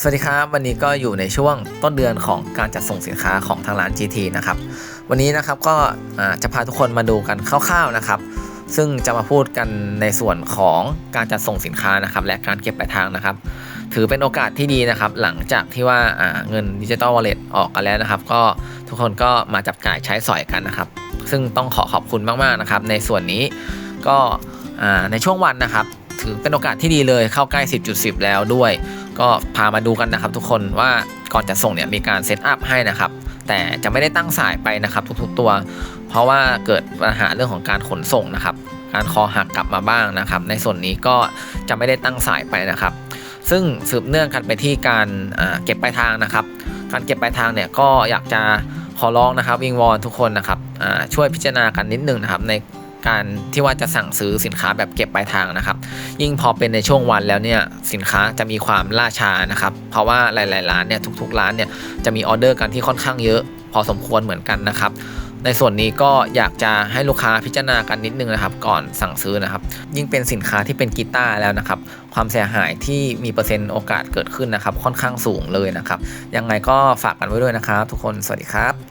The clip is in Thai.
สวัสดีครับวันนี้ก็อยู่ในช่วงต้นเดือนของการจัดส่งสินค้าของทางร้าน GT นะครับวันนี้นะครับก็จะพาทุกคนมาดูกันคร่าวๆนะครับ ซึ่งจะมาพูดกันในส่วนของการจัดส่งสินค้านะครับ และการเก็บปลายทางนะครับ ถือเป็นโอกาสที่ดีนะครับ หลังจากที่ว่าเงินดิจิ t a ลวอลเล็ตออกกันแล้วนะครับ ก็ทุกคนก็มาจับจ่ายใช้สอยกันนะครับ ซึ่งต้องขอขอบคุณมากๆนะครับ ในส่วนนี้ก็ในช่วงวันนะครับ ถือเป็นโอกาสที่ดีเลยเข้าใกล้ 10.10 แล้วด้วย ก็พามาดูกันนะครับทุกคนว่าก่อนจะส่งเนี่ยมีการเซตอัพให้นะครับ แต่จะไม่ได้ตั้งสายไปนะครับทุกๆตัว เพราะว่าเกิดปัญหาเรื่องของการขนส่งนะครับ การคอหักกลับมาบ้างนะครับ ในส่วนนี้ก็จะไม่ได้ตั้งสายไปนะครับ ซึ่งสืบเนื่องกันไปที่การเก็บปลายทางนะครับ การเก็บปลายทางเนี่ยก็อยากจะขอร้องนะครับวิงวอนทุกคนนะครับช่วยพิจารณากันนิดนึงนะครับใน การที่ว่าจะสั่งซื้อสินค้าแบบเก็บปลายทางนะครับ ยิ่งพอเป็นในช่วงวันแล้วเนี่ยสินค้าจะมีความล่าช้านะครับ เพราะว่าหลาย ๆ ร้านเนี่ยทุก ๆ ร้านเนี่ยจะมีออเดอร์กันที่ค่อนข้างเยอะ พอสมควรเหมือนกันนะครับในส่วนนี้ก็อยากจะให้ลูกค้าพิจารณากันนิดนึงนะครับ ก่อนสั่งซื้อนะครับ ยิ่งเป็นสินค้าที่เป็นกีตาร์แล้วนะครับ ความเสียหายที่มีเปอร์เซ็นต์โอกาสเกิดขึ้นนะครับ ค่อนข้างสูงเลยนะครับ ยังไงก็ฝากกันไว้ด้วยนะครับ ทุกคนสวัสดีครับ